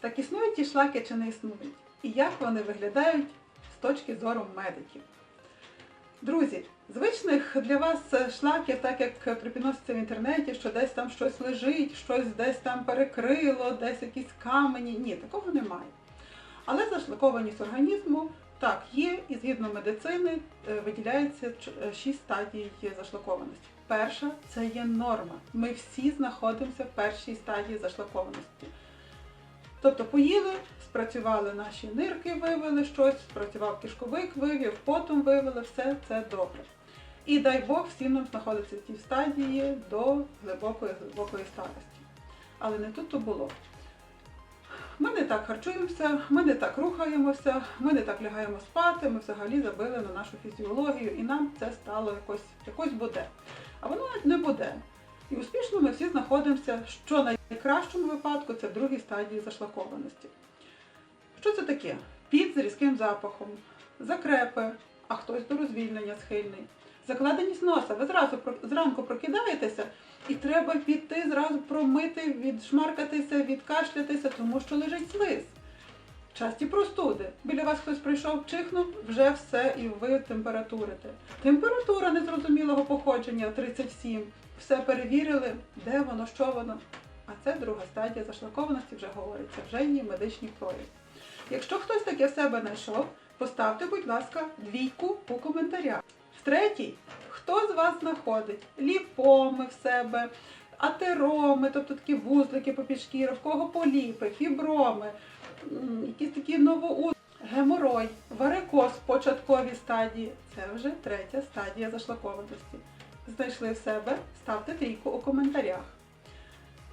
Так існують ті шлаки чи не існують? І як вони виглядають з точки зору медиків? Друзі, звичних для вас шлаків, так як припіноситься в інтернеті, що десь там щось лежить, щось десь там перекрило, десь якісь камені. Ні, такого немає. Але зашлакованість організму так є, і згідно медицини е, виділяється 6 стадій зашлакованості. Перша це є норма. Ми всі знаходимося в першій стадії зашлакованості. Тобто поїли, спрацювали наші нирки, вивели щось, спрацював кишковик, вивів, потом вивели, все це добре. І дай Бог всім нам знаходиться в тій стадії до глибокої глибокої старості. Але не тут то було. Ми не так харчуємося, ми не так рухаємося, ми не так лягаємо спати, ми взагалі забили на нашу фізіологію, і нам це стало якось, якось буде. А воно не буде. І успішно ми всі знаходимося, що в найкращому випадку це в другій стадії зашлакованості. Що це таке? Піт з різким запахом, закрепи, а хтось до розвільнення схильний. Закладеність носа. Ви зразу зранку прокидаєтеся і треба піти зразу промити, відшмаркатися, відкашлятися, тому що лежить слиз. Часті простуди. Біля вас хтось прийшов, чихнув, вже все, і ви температурите. Температура незрозумілого походження 37. Все перевірили, де воно, що воно. А це друга стадія зашлакованості вже говориться, вже є медичні прояви. Якщо хтось таке в себе знайшов, поставте, будь ласка, двійку у коментарях. В третій, хто з вас знаходить ліпоми в себе, атероми, тобто такі вузлики по шкіри, в кого поліпи, фіброми, якісь такі новоузи, геморой, варикоз в початковій стадії. Це вже третя стадія зашлакованості. Знайшли в себе, ставте трійку у коментарях.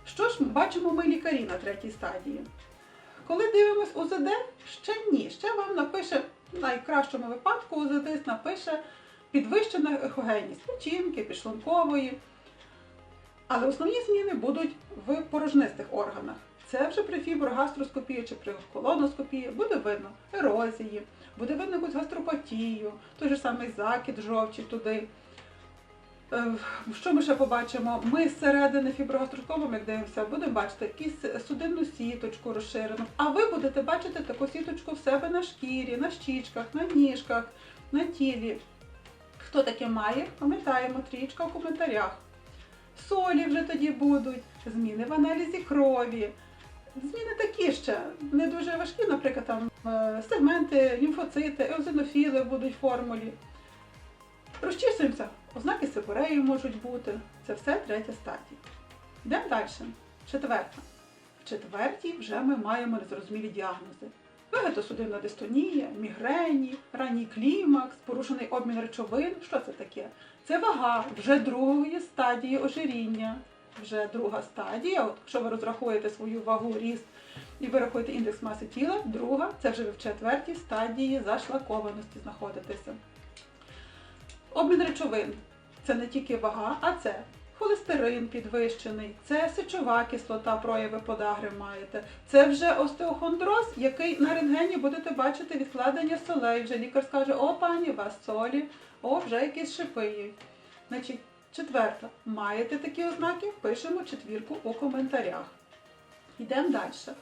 Що ж бачимо ми лікарі на третій стадії? Коли дивимось УЗД, ще ні. Ще вам напише, в найкращому випадку УЗД напише підвищена ехогенність печінки, підшлункової. Але основні зміни будуть в порожнистих органах. Це вже при фіброгастроскопії чи при колоноскопії буде видно ерозії, буде видно якусь гастропатію, той же самий закид жовчі туди. Е, Що ми ще побачимо? Ми зсередини фіброгастроскопом, як дивимося, будемо бачити якусь судинну сіточку розширену. А ви будете бачити таку сіточку в себе на шкірі, на щічках, на ніжках, на тілі. Хто таке має, пам'ятаємо, трічка в коментарях. Солі вже тоді будуть, зміни в аналізі крові. Зміни такі ще не дуже важкі, наприклад, там е, сегменти, лімфоцити, еозинофіли будуть в формулі. Розчісуємося. Ознаки сибуреї можуть бути. Це все третя стадія. Йдемо далі. Четверта. В четвертій вже ми маємо незрозумілі діагнози. Вегетосудинна дистонія, мігрені, ранній клімакс, порушений обмін речовин. Що це таке? Це вага вже другої стадії ожиріння. Вже друга стадія. От, якщо ви розрахуєте свою вагу, ріст і ви рахуєте індекс маси тіла, друга це вже ви в четвертій стадії зашлакованості знаходитеся. Обмін речовин це не тільки вага, а це холестерин підвищений, це сечова кислота, прояви подагри маєте. Це вже остеохондроз, який на рентгені будете бачити відкладення солей. Вже лікар скаже, о, пані, у вас солі, о, вже якісь шипи. Значить, четверта. Маєте такі ознаки? Пишемо четвірку у коментарях. Йдемо далі.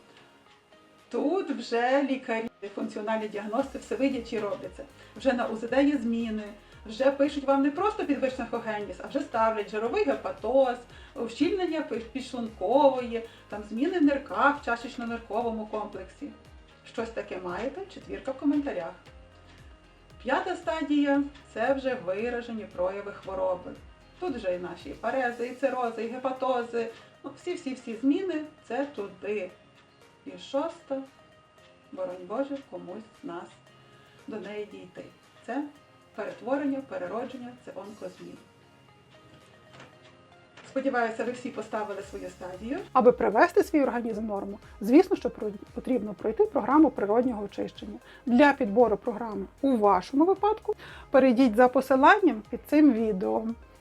Тут вже лікарі, функціональні діагности все видячі робляться. Вже на УЗД є зміни, вже пишуть вам не просто підвищена когенність, а вже ставлять жировий гепатоз, ущільнення підшлункової, там зміни в нирках в чашечно-нирковому комплексі. Щось таке маєте? Четвірка в коментарях. П'ята стадія це вже виражені прояви хвороби. Тут вже і наші і парези, і цирози, і гепатози. Ну, всі-всі-всі зміни це туди. І шоста, боронь Боже, комусь з нас до неї дійти. Це перетворення, переродження, це онкозмін. Сподіваюся, ви всі поставили свою стадію. Аби привести свій організм в норму, звісно, що потрібно пройти програму природнього очищення. Для підбору програми у вашому випадку перейдіть за посиланням під цим відео.